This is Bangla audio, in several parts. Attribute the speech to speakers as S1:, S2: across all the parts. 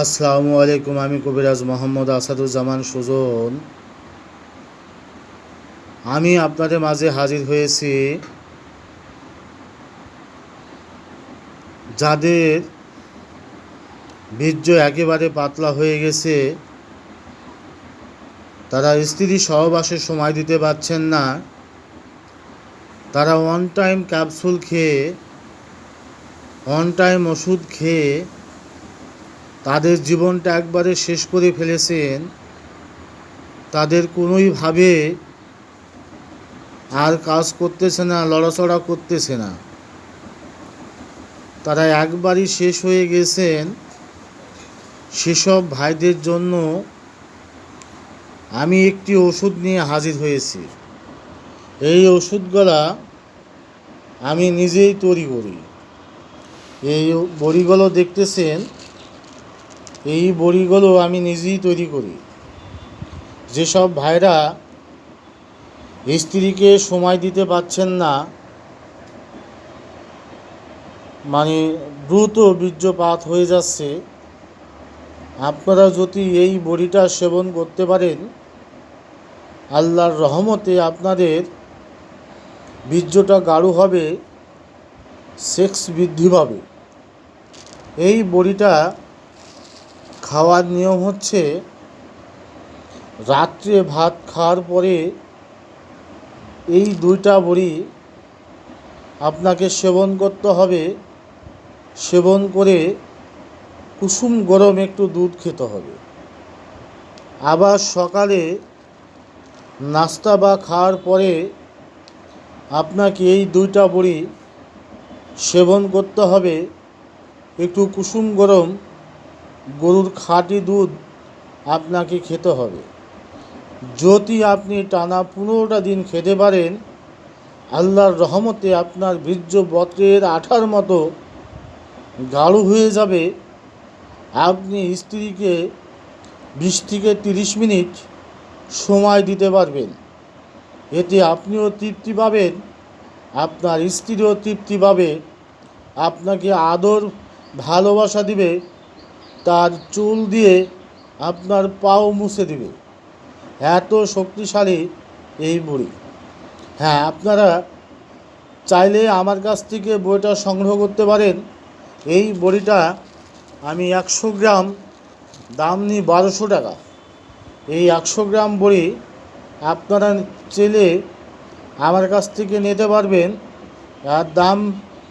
S1: আসসালামু আলাইকুম, আমি কবিরাজ মোহাম্মদ আসাদুজ্জামান সুজন। আমি আপনাদের মাঝে হাজির হয়েছি যাদের বীর্য একেবারে পাতলা হয়ে গেছে। তারা স্ত্রী সহবাসে সময় দিতে পারছেন না। তারা ওয়ান টাইম ক্যাপসুল খেয়ে অন টাইম ওষুধ খেয়ে তাদের জীবনটা একবারে শেষ করে ফেলেছেন। তাদের কোনোইভাবে আর কাজ করতেছে না, লড়াচড়া করতেছে না। তারা একবারই শেষ হয়ে গেছেন সেসব ভাইদের জন্য। আমি একটি ওষুধ নিয়ে হাজির হয়েছি। এই ওষুধগুলা আমি নিজেই তৈরি করি। এই বড়িগুলো দেখতেছেন এই বড়িগুলো আমি নিজেই তৈরি করি। যেসব ভাইরা স্ত্রীকে সময় দিতে পারছেন না মানে দ্রুত বীর্যপাত হয়ে যাচ্ছে, আপনারা যদি এই বড়িটা সেবন করতে পারেন, আল্লাহর রহমতে আপনাদের বীর্যটা গাঢ় হবে, সেক্স বৃদ্ধি পাবে। এই বড়িটা খাওয়ার নিয়ম হচ্ছে রাত্রে ভাত খাওয়ার পরে এই দুইটা বড়ি আপনাকে সেবন করতে হবে। সেবন করে কুসুম গরম একটু দুধ খেতে হবে। আবার সকালে নাস্তা বা খাওয়ার পরে আপনাকে এই দুইটা বড়ি সেবন করতে হবে। একটু কুসুম গরম গরুর খাঁটি দুধ আপনাকে খেতে হবে। যদি আপনি টানা পনেরোটা দিন খেতে পারেন, আল্লাহর রহমতে আপনার বীর্য বত্রের আঠার মতো গাঢ় হয়ে যাবে। আপনি স্ত্রীকে বিশ থেকে তিরিশ মিনিট সময় দিতে পারবেন। এতে আপনিও তৃপ্তি পাবেন, আপনার স্ত্রীও তৃপ্তি পাবে, আপনাকে আদর, ভালোবাসা দিবে। তার চুল দিয়ে আপনার পাও মুছে দিবে। এত শক্তিশালী এই বড়ি হ্যাঁ আপনারা চাইলে আমার কাছ থেকে বইটা সংগ্রহ করতে পারেন। এই বড়িটা আমি একশো গ্রাম, দাম নিই বারোশো টাকা। এই একশো গ্রাম বড়ি আপনারা চেলে আমার কাছ থেকে নিতে পারবেন। আর দাম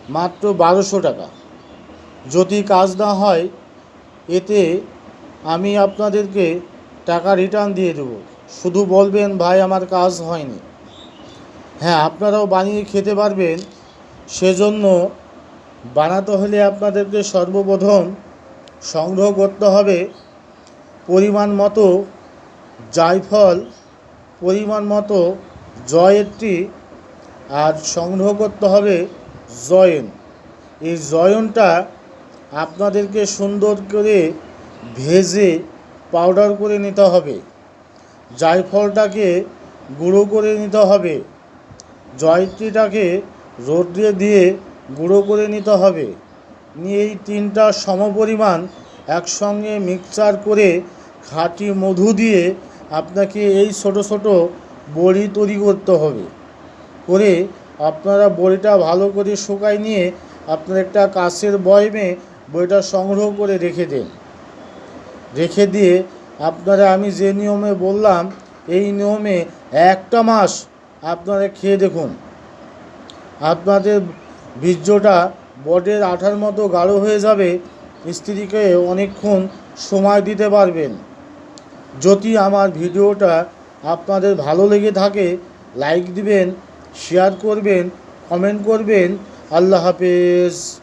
S1: মাত্র বারোশো টাকা। যদি কাজ না হয় এতে আমি আপনাদেরকে টাকা রিটার্ন দিয়ে দেবো। শুধু বলবেন, ভাই, আমার কাজ হয়নি। হ্যাঁ আপনারাও বানিয়ে খেতে পারবেন। সেজন্য বানাতে হলে আপনাদেরকে সর্বপ্রথম সংগ্রহ করতে হবে পরিমাণ মতো জায়ফল, পরিমাণ মতো জয়েরটি আর সংগ্রহ করতে হবে জয়েন। এই জয়নটা আপনাদেরকে সুন্দর করে ভেজে পাউডার করে নিতে হবে। জায়ফলটাকে গুঁড়ো করে নিতে হবে। জয়ত্রীটাকে রোদ্রে দিয়ে গুঁড়ো করে নিতে হবে। নিয়ে এই তিনটা সমপরিমাণ একসঙ্গে মিক্সচার করে খাঁটি মধু দিয়ে আপনাকে এই ছোট ছোট বড়ি তৈরি করতে হবে। করে আপনারা বড়িটা ভালো করে শুকাই নিয়ে আপনার একটা কাছের বয়মে বইটা সংগ্রহ করে রেখে দেন। রেখে দিয়ে আপনারা আমি যে নিয়মে বললাম, এই নিয়মে একটা মাস আপনারা খেয়ে দেখুন। আপনাদের বীর্যটা বডের আঠার মতো গাঢ় হয়ে যাবে, স্ত্রীকে অনেকক্ষণ সময় দিতে পারবেন। যদি আমার ভিডিওটা আপনাদের ভালো লেগে থাকে, লাইক দিবেন, শেয়ার করবেন, কমেন্ট করবেন। আল্লাহ হাফেজ।